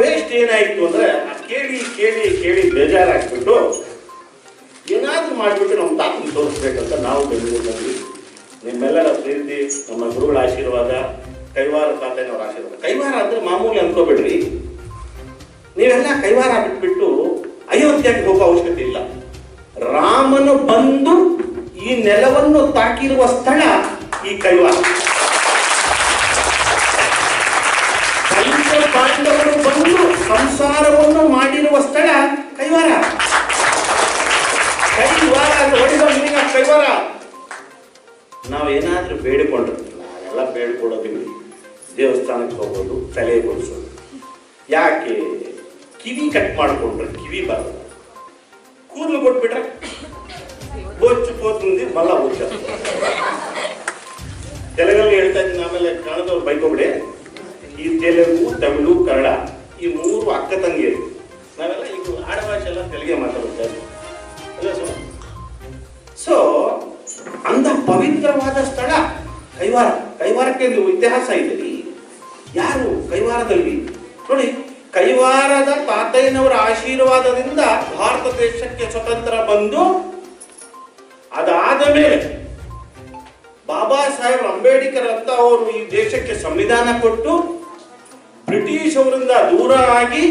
Next ಏನಾಯ್ತು ಅಂದ್ರೆ ಆ ಕೇಳಿ ಕೇಳಿ ಕೇಳಿ ಬೇಜಾರಾಗ್ಬಿಟ್ಟು ಏನಾದ್ರೂ ಮಾಡಿಬಿಟ್ಟು ನಮ್ಮ ತಾತನ ತೋರಿಸ್ಬೇಕಂತ ನಾವು ಬೆಂಗಳೂರಿನಲ್ಲಿ ನಿಮ್ಮೆಲ್ಲರ ಪ್ರೀತಿ, ನಮ್ಮ ಗುರುಗಳ ಆಶೀರ್ವಾದ, ಕೈವಾರ ತಾತನವರ ಆಶೀರ್ವಾದ. ಕೈವಾರ ಅಂದ್ರೆ ಮಾಮೂಲಿ ಅನ್ಕೋಬೇಡ್ರಿ. ನೀವೆಲ್ಲ ಕೈವಾರ ಬಿಟ್ಬಿಟ್ಟು ಅಯೋಧ್ಯೆಗೆ ಹೋಗೋ ಅವಶ್ಯಕತೆ ಇಲ್ಲ. ರಾಮನು ಬಂದು ಈ ನೆಲವನ್ನು ತಾಕಿರುವ ಸ್ಥಳ ಈ ಕೈವಾರ ಪಂಚ ಪಾಂಡವರು ಬಂದು ಸಂಸಾರವನ್ನು ಮಾಡಿರುವ ಸ್ಥಳ ಕೈವಾರ ಕೈವಾರ? ಏನಾದರೂ ಬೇಡಿಕೊಂಡ್ರೆ, ನಾವೆಲ್ಲ ಬೇಡ್ಕೊಡೋದಿಲ್ಲ ದೇವಸ್ಥಾನಕ್ಕೆ ಹೋಗೋದು ತಲೆ ಕೊಡಿಸೋದು ಯಾಕೆ? ಕಿವಿ ಕಟ್ ಮಾಡಿಕೊಂಡ್ರೆ ಕಿವಿ ಬರಲ್ಲ. ಕೂದಲು ಕೊಟ್ಬಿಟ್ರೆ ಬೊಚ್ಚು ಪೋತುಂದಿ ಮಲ್ಲ ಹುಚ್ಚ ತೆಲುಗಲ್ಲಿ ಹೇಳ್ತಾ ಇದ್ದೀನಿ, ಆಮೇಲೆ ಕಾಣದವ್ರು ಬೈಕೋಬಿಡಿ. ಕೈವಾರ, ಕೈವಾರಕ್ಕೆ ಇತಿಹಾಸ ಇದೆ. ಯಾರು ಕೈವಾರದಲ್ಲಿ? ನೋಡಿ, ಕೈವಾರದ ತಾತಯ್ಯನವರ ಆಶೀರ್ವಾದದಿಂದ ಭಾರತ ದೇಶಕ್ಕೆ ಸ್ವತಂತ್ರ ಬಂದು ಅದಾದ ಮೇಲೆ ಬಾಬಾ ಸಾಹೇಬ್ ಅಂಬೇಡ್ಕರ್ ಅಂತ ಅವರು ಈ ದೇಶಕ್ಕೆ ಸಂವಿಧಾನ ಕೊಟ್ಟು ಬ್ರಿಟಿಷ್ ಅವರಿಂದ ದೂರ ಆಗಿ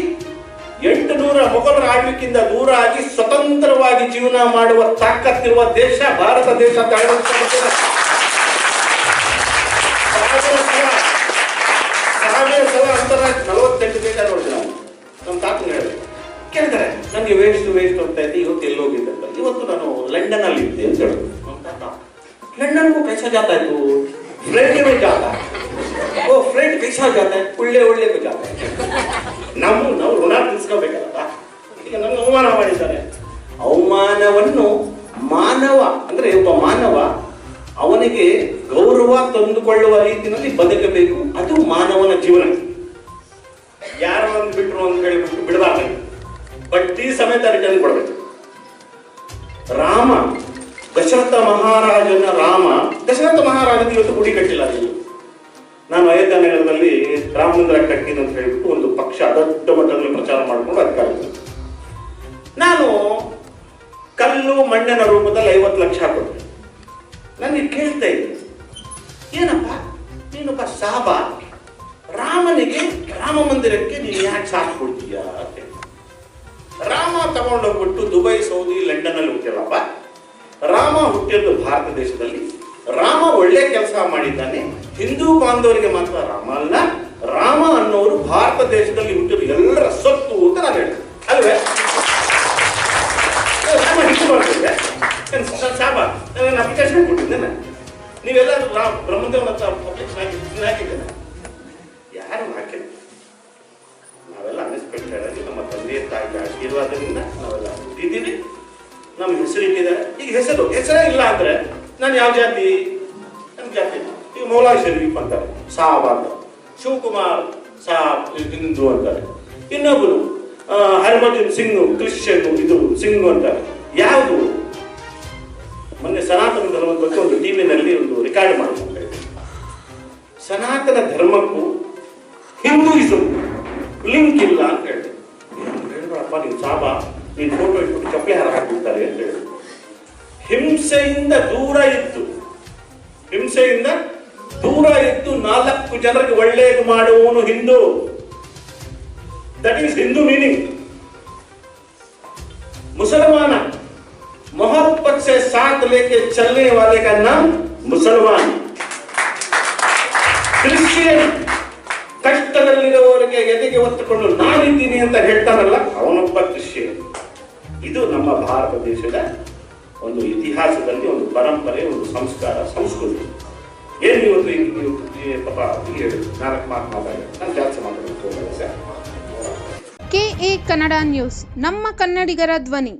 ಎಂಟು ನೂರ ಮೊಘಲರ ಆಳ್ವಿಕೆಯಿಂದ ದೂರ ಆಗಿ ಸ್ವತಂತ್ರವಾಗಿ ಜೀವನ ಮಾಡುವ ತಾಕತ್ತಿರುವ ದೇಶ, ಭಾರತ ದೇಶ ಅಂತ ನನಗೆ ವೇಸ್ಟ್ ವೇಸ್ಟ್ ಅಂತ ಇದ್ದೆ ಇವತ್ತು ಎಲ್ಲಿ ಇವತ್ತು ನಾನು ಲಂಡನ್ ಅಲ್ಲಿ ಇದ್ದೆ ಅಂತ ಹೇಳುದು. ಲಂಡನ್ಗೂ ಪೈಸಾ ಜಾತ ಆಯ್ತು. ಫ್ರೆಂಡ್ ಜಾತ ಓ ಫ್ರೆಂಡ್ ಪೈಸಾ ಜಾತ ಒಳ್ಳೆ ಒಳ್ಳೆ ಜಾತ ನಾವು ನಾವು ಋಣ ತಿಳಿಸ್ಕೋಬೇಕಲ್ಲಪ್ಪ ಈಗ ನಮ್ಗೆ ಅವಮಾನ ಮಾಡಿದ್ದಾರೆ ಅವಮಾನವನ್ನು ಮಾನವ, ಅಂದ್ರೆ ಒಬ್ಬ ಮಾನವ ಅವನಿಗೆ ಗೌರವ ತಂದುಕೊಳ್ಳುವ ರೀತಿಯಲ್ಲಿ ಬದುಕಬೇಕು. ಅದು ಮಾನವನ ಜೀವನ. ಯಾರನ್ನು ಬಿಟ್ಟರು ಅಂತ ಹೇಳಿಬಿಟ್ಟು ಬಿಡಬಾರ್ದು. ಬಡ್ಡಿ ಸಮೇತ ರಿಟರ್ನ್ ಕೊಡಬೇಕು. ರಾಮ, ದಶರಥ ಮಹಾರಾಜನ ರಾಮ, ದಶರಥ ಮಹಾರಾಜನ ಇವತ್ತು ಗುಡಿ ಕಟ್ಟಿಲ್ಲ ನೀವು ನಾನು ಅಯೋಧ್ಯ ನಗರದಲ್ಲಿ ರಾಮ ಮಂದಿರ ಕಟ್ಟಿನ ಅಂತ ಹೇಳ್ಬಿಟ್ಟು ಒಂದು ಪಕ್ಷ ದೊಡ್ಡ ಮಟ್ಟದಲ್ಲಿ ಪ್ರಚಾರ ಮಾಡಿಕೊಂಡು ಅಧಿಕಾರ ನಾನು ಕಲ್ಲು ಮಣ್ಣಿನ ರೂಪದಲ್ಲಿ ಐವತ್ತು ಲಕ್ಷ ಕೊಟ್ಟೆ ನನಗೆ ಕೇಳ್ತಾ ಇದ್ದೆ ಏನಪ್ಪ? ನೀನೊಬ್ಬ ಸಾಬಾ. ರಾಮನಿಗೆ ರಾಮ ಮಂದಿರಕ್ಕೆ ನೀನು ಯಾಕೆ ಸಾಕು ಕೊಡ್ತೀಯಾ ಅಂತ. ರಾಮ ತಗೊಂಡೋಗ್ಬಿಟ್ಟು ದುಬೈ, ಸೌದಿ ಲಂಡನ್ ಅಲ್ಲಿ ಹುಟ್ಟಿಲ್ಲಪ್ಪ ರಾಮ ಹುಟ್ಟಿದ್ದು ಭಾರತ ದೇಶದಲ್ಲಿ. ರಾಮ ಒಳ್ಳೆ ಕೆಲಸ ಮಾಡಿದ್ದಾನೆ. ಹಿಂದೂ ಬಾಂಧವರಿಗೆ ಮಾತ್ರ ರಾಮ ಅಲ್ಲ, ರಾಮ ಅನ್ನೋರು ಭಾರತ ದೇಶದಲ್ಲಿ ಹುಟ್ಟಿದ್ರು ಎಲ್ಲರ ಸೊತ್ತು ಅಂತ ನಾನು ಹೇಳಿದೆ ಅಲ್ವೇ? ರಾಮ ಹಿಂದೂ ಮಾಡ್ತಿದ್ದೆ ಸಾಬ? ನಾನು ಅಪ್ಲಿಕೇಶನ್ ಕೊಟ್ಟಿದ್ದೇನೆ. ನೀವೆಲ್ಲ ರಾಮ ಬ್ರಹ್ಮದೇವನ ಅಪ್ಲಿಕೇಶನ್ ಯಾರು ಹಾಕಿಲ್ಲ. ಆಗಿ ನಮ್ಮ ತಂದೆ ತಾಯಿಯ ಆಶೀರ್ವಾದದಿಂದ ನಾವೆಲ್ಲ ಹುಟ್ಟಿದ್ದೀವಿ. ನಮ್ಮ ಹೆಸರು ಇಟ್ಟಿದ್ದಾರೆ. ಈಗ ಹೆಸರು, ಹೆಸರೇ ಇಲ್ಲ ಅಂದ್ರೆ ನಾನು ಯಾವ ಜಾತಿ? ನನ್ನ ಜಾತಿ ಈಗ ಮೌಲಾ ಶರೀಫ್ ಅಂತಾರೆ. ಸಾಬ್ ಅಂತ ಶಿವಕುಮಾರ್ ಸಾಬ್ ಹಿಂದೂ ಅಂತಾರೆ. ಇನ್ನೊಬ್ಬರು ಹರ್ಭಜನ್ ಸಿಂಗ್ ಕ್ರಿಶ್ಚಿಯನ್ ಇದು ಸಿಂಗ್ ಅಂತಾರೆ. ಯಾವುದು? ಮೊನ್ನೆ ಸನಾತನ ಧರ್ಮದ ಬಗ್ಗೆ ಒಂದು ಟಿವಿನಲ್ಲಿ ಒಂದು ರೆಕಾರ್ಡ್ ಮಾಡ್ಕೊಂಡು ಸನಾತನ ಧರ್ಮಕ್ಕೂ ಹಿಂಸೆಯಿಂದ ದೂರ ಇದ್ದು ಹಿಂಸೆಯಿಂದ ದೂರ ಇದ್ದು ನಾಲ್ಕು ಜನರಿಗೆ ಒಳ್ಳೆಯದು ಮಾಡುವವನು Hindu that is Hindu meaning मुसलमान मोहब्बत से साथ लेके चलने वाले का नाम मुसलमान ಕ್ರಿಶ್ಚಿಯನ್ ಕಷ್ಟದಲ್ಲಿರುವವರಿಗೆ ಎದೆಗೆ ಒತ್ತುಕೊಂಡು ನಾನಿದ್ದೀನಿ ಅಂತ ಹೇಳ್ತಾನಲ್ಲ ಅವನೊಬ್ಬ ಕ್ರಿಶ್ಚಿಯನ್ ಇದು ನಮ್ಮ ಭಾರತ ದೇಶದ ಒಂದು ಇತಿಹಾಸದಲ್ಲಿ ಒಂದು ಪರಂಪರೆ, ಒಂದು ಸಂಸ್ಕಾರ, ಸಂಸ್ಕೃತಿ. ಏನು ಇವತ್ತು ಈ ಪಾಪ ನಾಲ್ಕು ಮಾತು ಮಾತಾಡಿ. ನಾನು ಜಾಸ್ತಿ ಮಾತಾಡೋದು ಕೆ ಎ ಕನ್ನಡ ನ್ಯೂಸ್, ನಮ್ಮ ಕನ್ನಡಿಗರ ಧ್ವನಿ.